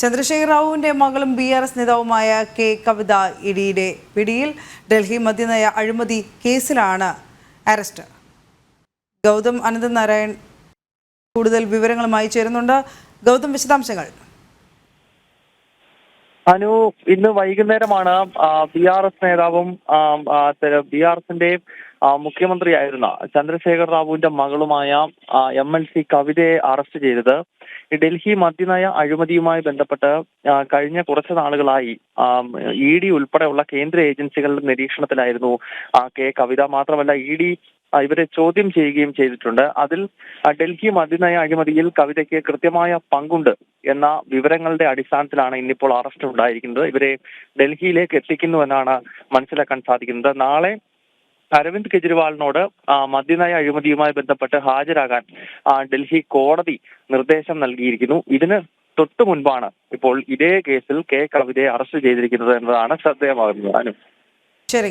ചന്ദ്രശേഖർ റാവുവിന്റെ മകളും B R S നേതാവുമായ കെ കവിത ഇഡിയുടെ പിടിയിൽ ഡൽഹി മദ്യനയ അഴിമതി കേസിലാണ് അറസ്റ്റ്. ഗൗതം അനന്തനാരായൺ കൂടുതൽ വിവരങ്ങളുമായി ചേരുന്നുണ്ട്. ഗൗതം വിശദാംശങ്ങൾ. അനു ഇന്ന് വൈകുന്നേരമാണ് ബി ആർ എസ് നേതാവും ബി ആർ എസിന്റെ മുഖ്യമന്ത്രിയായിരുന്ന ചന്ദ്രശേഖർ റാവുവിന്റെ മകളുമായ എം എൽ സി കവിതയെ അറസ്റ്റ് ചെയ്തത്. ഡൽഹി മദ്യനയ അഴിമതിയുമായി ബന്ധപ്പെട്ട് കഴിഞ്ഞ കുറച്ച് നാളുകളായി ഇ ഡി ഉൾപ്പെടെയുള്ള കേന്ദ്ര ഏജൻസികളുടെ നിരീക്ഷണത്തിലായിരുന്നു കെ കവിത. മാത്രമല്ല ഇ ഡി ഇവരെ ചോദ്യം ചെയ്യുകയും ചെയ്തിട്ടുണ്ട്. അതിൽ ഡൽഹി മദ്യനയ അഴിമതിയിൽ കവിതയ്ക്ക് കൃത്യമായ പങ്കുണ്ട് എന്ന വിവരങ്ങളുടെ അടിസ്ഥാനത്തിലാണ് ഇന്നിപ്പോൾ അറസ്റ്റ് ഉണ്ടായിരിക്കുന്നത്. ഇവരെ ഡൽഹിയിലേക്ക് എത്തിക്കുന്നു എന്നാണ് മനസ്സിലാക്കാൻ സാധിക്കുന്നത്. നാളെ അരവിന്ദ് കെജ്രിവാളിനോട് മദ്യനയ അഴിമതിയുമായി ബന്ധപ്പെട്ട് ഹാജരാകാൻ ഡൽഹി കോടതി നിർദ്ദേശം നൽകിയിരിക്കുന്നു. ഇതിന് തൊട്ടു മുൻപാണ് ഇപ്പോൾ ഇതേ കേസിൽ കെ കവിതയെ അറസ്റ്റ് ചെയ്തിരിക്കുന്നത് എന്നതാണ് ശ്രദ്ധേയമാകുന്നത് അനു ശരി